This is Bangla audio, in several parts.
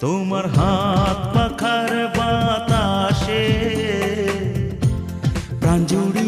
তোমার হাত পাখার বাতাসে প্রাণ জুড়িয়ে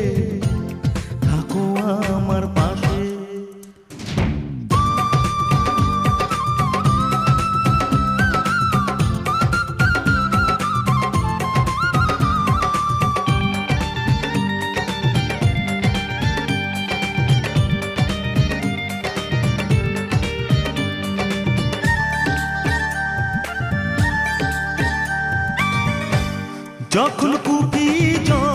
যখন কুপি জল